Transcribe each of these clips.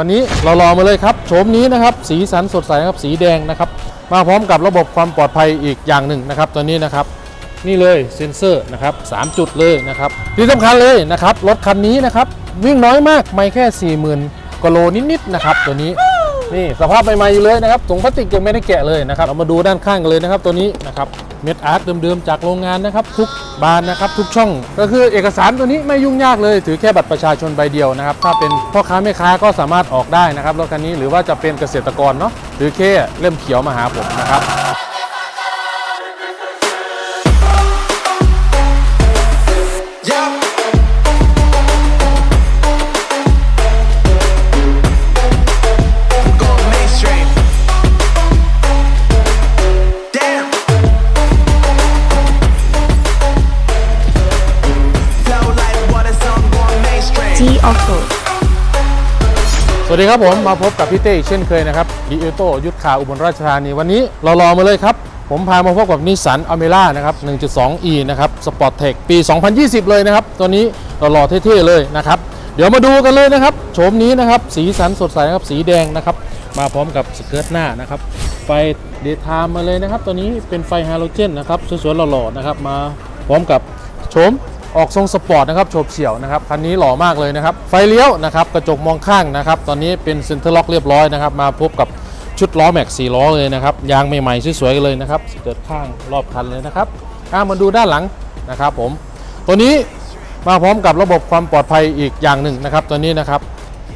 วันนี้เรารอมาเลยครับโฉมนี้นะครับสีสันสดใสครับสีแดงนะครับมาพร้อมกับระบบความปลอดภัยอีกอย่างหนึ่งนะครับตัวนี้นะครับนี่เลยเซ็นเซอร์นะครับสามจุดเลยนะครับที่สำคัญเลยนะครับรถคันนี้นะครับวิ่งน้อยมากไม่แค่ 40,000กว่าโลนิดๆนะครับตัวนี้นี่สภาพใหม่ๆอยู่เลยนะครับถุงพลาสติกยังไม่ได้แกะเลยนะครับเรามาดูด้านข้างกันเลยนะครับตัวนี้นะครับ เม็ดอาร์ตเดิมๆจากโรงงานนะครับ ทุกบานนะครับ ทุกช่อง ก็คือเอกสารตัวนี้ไม่ยุ่งยากเลย ถือแค่บัตรประชาชนใบเดียวนะครับ ถ้าเป็นพ่อค้าแม่ค้าก็สามารถออกได้นะครับรถคันนี้หรือว่าจะเป็นเกษตรกรเนาะถือแค่เล่มเขียวมาหาผมนะครับ สวัสดีครับผมมาพบกับพี่เต้อีกเช่นเคยนะครับดีเอโต้ยุทธขาอุบลราชธานีวันนี้เรารอมาเลยครับ ผมพามาพบกับนิสสันอเมร่านะครับ 1.2e นะครับสปอร์ตเทคปี 2020 เลยนะครับ ตัวนี้เรารอเท่ๆเลยนะครับ เดี๋ยวมาดูกันเลยนะครับโฉมนี้นะครับ สีสันสดใสนะครับสีแดงนะครับ มาพร้อมกับสเกิร์ตหน้านะครับ ไฟเดย์ไทม์มาเลยนะครับ ตัวนี้เป็นไฟฮาโลเจนนะครับสวยๆหล่อๆนะครับมาพร้อมกับโฉม ออกทรงสปอร์ตนะครับโฉบเฉี่ยวนะครับคันนี้หล่อมากเลยนะครับ ไฟเลี้ยวนะครับกระจกมองข้างนะครับ ตอนนี้เป็นเซ็นเตอร์ล็อกเรียบร้อยนะครับ มาพบกับชุดล้อแม็กซ์4ล้อเลยนะครับ ยางใหม่ๆสวยๆเลยนะครับเกิดข้างรอบคันเลยนะครับอะมาดูด้านหลังนะครับผม ตัวนี้มาพร้อมกับระบบความปลอดภัยอีกอย่างหนึ่งนะครับ ตัวนี้นะครับ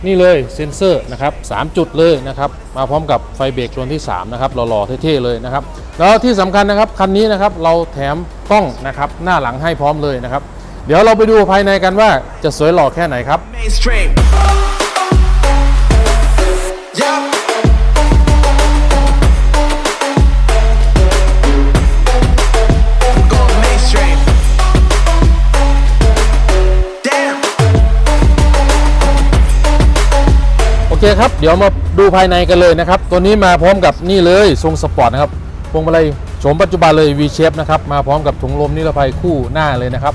นี่เลยเซ็นเซอร์นะครับสามจุดเลยนะครับ มาพร้อมกับไฟเบรกตัวที่3นะครับหล่อๆเท่ๆเลยนะครับ แล้วที่สำคัญนะครับคันนี้นะครับเราแถมกล้องนะครับหน้าหลังให้พร้อมเลยนะครับ เดี๋ยวเราไปดูภายในกันว่าจะสวยหล่อแค่ไหนครับ Mainstream. Yeah. Going mainstream. Damn. โอเคครับ เดี๋ยวมาดูภายในกันเลยนะครับ ตัวนี้มาพร้อมกับนี่เลยทรงสปอร์ตนะครับพวงมาลัยโฉมปัจจุบันเลย V shape นะครับ มาพร้อมกับถุงลมนิรภัยคู่หน้าเลยนะครับ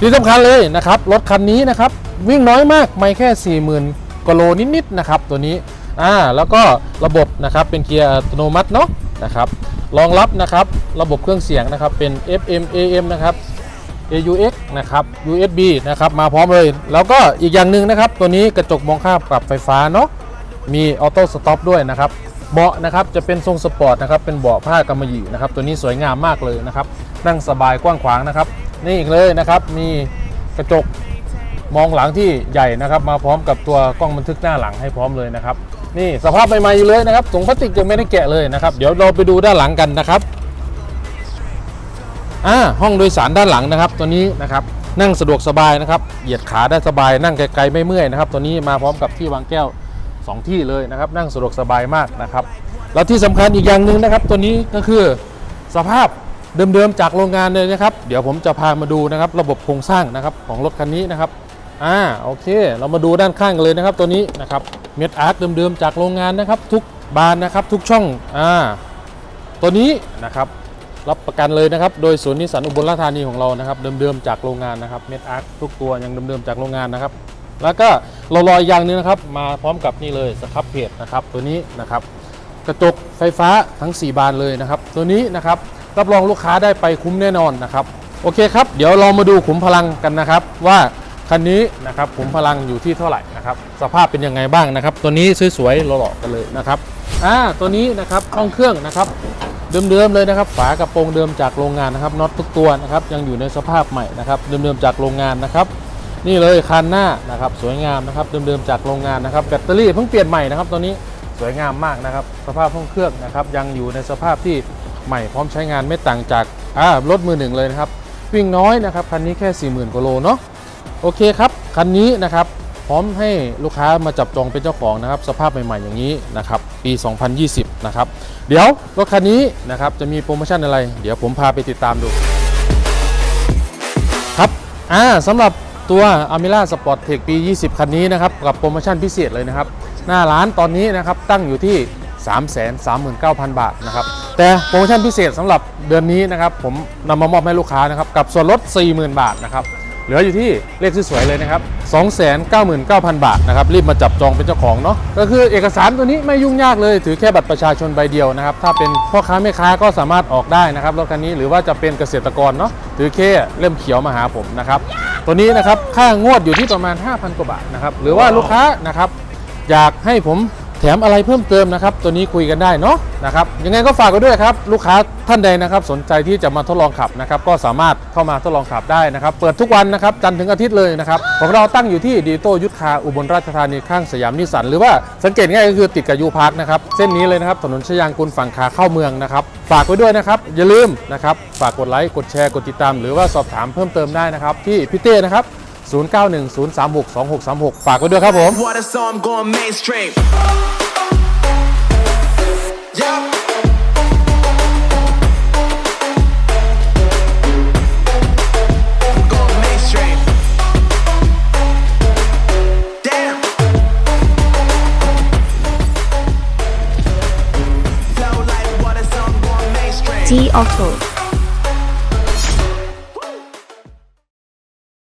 ที่สำคัญเลยนะครับรถคันนี้นะครับวิ่งน้อยมากไม่แค่ 40,000กว่าโลนิดๆนะครับตัวนี้อ่าแล้วก็ระบบนะครับเป็นเกียร์อัตโนมัติเนาะนะครับรองรับนะครับระบบเครื่องเสียงนะครับเป็น FM AM นะครับ AUX นะครับ USB นะครับมาพร้อมเลย แล้วก็อีกอย่างหนึ่งนะครับ ตัวนี้กระจกมองข้ามปรับไฟฟ้าเนาะมีออโต้สต็อปด้วยนะครับเบาะนะครับจะเป็นทรงสปอร์ตนะครับเป็นเบาะผ้ากำมะหยี่นะครับตัวนี้สวยงามมากเลยนะครับนั่งสบายกว้างขวางนะครับ นี่อีกเลยนะครับ มีกระจกมองหลังที่ใหญ่นะครับ มาพร้อมกับตัวกล้องบันทึกหน้าหลังให้พร้อมเลยนะครับ นี่สภาพใหม่ๆอยู่เลยนะครับถุงพลาสติกยังไม่ได้แกะเลยนะครับ เดี๋ยวเราไปดูด้านหลังกันนะครับอ่าห้องโดยสารด้านหลังนะครับ ตัวนี้นะครับนั่งสะดวกสบายนะครับ เหยียดขาได้สบาย นั่งไกลๆไม่เมื่อยนะครับ ตัวนี้มาพร้อมกับที่วางแก้ว 2 ที่เลยนะครับ นั่งสะดวกสบายมากนะครับ แล้วที่สำคัญอีกอย่างหนึ่งนะครับ ตัวนี้ก็คือสภาพ เดิมๆจากโรงงานเลยนะครับ เดี๋ยวผมจะพามาดูนะครับ ระบบโครงสร้างนะครับของรถคันนี้นะครับอ่าโอเค เรามาดูด้านข้างเลยนะครับ ตัวนี้นะครับเม็ดอาร์ตเดิมๆจากโรงงานนะครับ ทุกบานนะครับทุกช่องอ่าตัวนี้นะครับรับประกันเลยนะครับ โดยศูนย์นิสสันอุบลราชธานีของเรานะครับ เดิมๆจากโรงงานนะครับเม็ดอาร์คทุกตัวยังเดิมๆจากโรงงานนะครับ แล้วก็เรารออีกอย่างนึงนะครับ มาพร้อมกับนี่เลยสครับเพจนะครับ ตัวนี้นะครับ กระจกไฟฟ้าทั้ง 4 บานเลยนะครับ ตัวนี้นะครับ รับรองลูกค้าได้ไปคุ้มแน่นอนนะครับโอเคครับ เดี๋ยวเรามาดูขุมพลังกันนะครับ ว่าคันนี้นะครับขุมพลังอยู่ที่เท่าไหร่นะครับสภาพเป็นยังไงบ้างนะครับ ตัวนี้สวยๆหล่อๆกันเลยนะครับอ่าตัวนี้นะครับห้องเครื่องนะครับเดิมๆเลยนะครับ ฝากระโปรงเดิมจากโรงงานนะครับน็อตทุกตัวนะครับยังอยู่ในสภาพใหม่นะครับเดิมๆจากโรงงานนะครับนี่เลยคันหน้านะครับสวยงามนะครับเดิมๆจากโรงงานนะครับแบตเตอรี่เพิ่งเปลี่ยนใหม่นะครับตัวนี้สวยงามมากนะครับ สภาพห้องเครื่องนะครับยังอยู่ในสภาพที่ ใหม่พร้อมใช้งานไม่ต่างจากอ่ารถมือหนึ่งเลยนะครับ วิ่งน้อยนะครับคันนี้แค่ 40,000กว่าโลเนาะโอเคครับคันนี้นะครับพร้อมให้ลูกค้ามาจับจองเป็นเจ้าของนะครับ สภาพใหม่ๆอย่างนี้นะครับปี 2020 นะครับ เดี๋ยวรถคันนี้นะครับจะมีโปรโมชั่นอะไร เดี๋ยวผมพาไปติดตามดู ครับอ่าสำหรับตัว a m i r a Sport Tech ปี 20 คันนี้นะครับ กับโปรโมชั่นพิเศษเลยนะครับ หน้าร้านตอนนี้นะครับตั้งอยู่ที่ 339,000 บาทนะครับ แต่โปรโมชั่นพิเศษสำหรับเดือนนี้นะครับ ผมนำมามอบให้ลูกค้านะครับ กับส่วนลด 40,000 บาทนะครับ เหลืออยู่ที่เลขสวยๆเลยนะครับ 299,000 บาทนะครับ รีบมาจับจองเป็นเจ้าของเนาะก็คือเอกสารตัวนี้ไม่ยุ่งยากเลย ถือแค่บัตรประชาชนใบเดียวนะครับ ถ้าเป็นพ่อค้าแม่ค้าก็สามารถออกได้นะครับรถคันนี้หรือว่าจะเป็นเกษตรกรเนาะถือแค่เล่มเขียวมาหาผมนะครับตัวนี้นะครับค่างวดอยู่ที่ประมาณ 5,000 กว่าบาทนะครับหรือว่าลูกค้านะครับอยากให้ผม ถมอะไรเพิ่มเติมนะครับ ตัวนี้คุยกันได้เนาะนะครับยังไงก็ฝากกันด้วยครับ ลูกค้าท่านใดนะครับ สนใจที่จะมาทดลองขับนะครับ ก็สามารถเข้ามาทดลองขับได้นะครับ เปิดทุกวันนะครับ จันทร์ถึงอาทิตย์เลยนะครับ ของเราตั้งอยู่ที่ดีโต้ยุทธคาอุบลราชธานีข้างสยามนิสสันหรือว่าสังเกตง่ายก็คือติดกับยูพาร์คนะครับ เส้นนี้เลยนะครับ ถนนชยางกูลฝั่งขาเข้าเมืองนะครับ ฝากไว้ด้วยนะครับ อย่าลืมนะครับ ฝากกดไลค์ กดแชร์ กดติดตาม หรือว่าสอบถามเพิ่มเติมได้นะครับที่พี่เต้นะครับ 0910362636 ฝากไว้ด้วยครับผม Water, so I'm going mainstream. Yup. I'm going mainstream. Damn. Flow like water, so I'm going mainstream. T Auto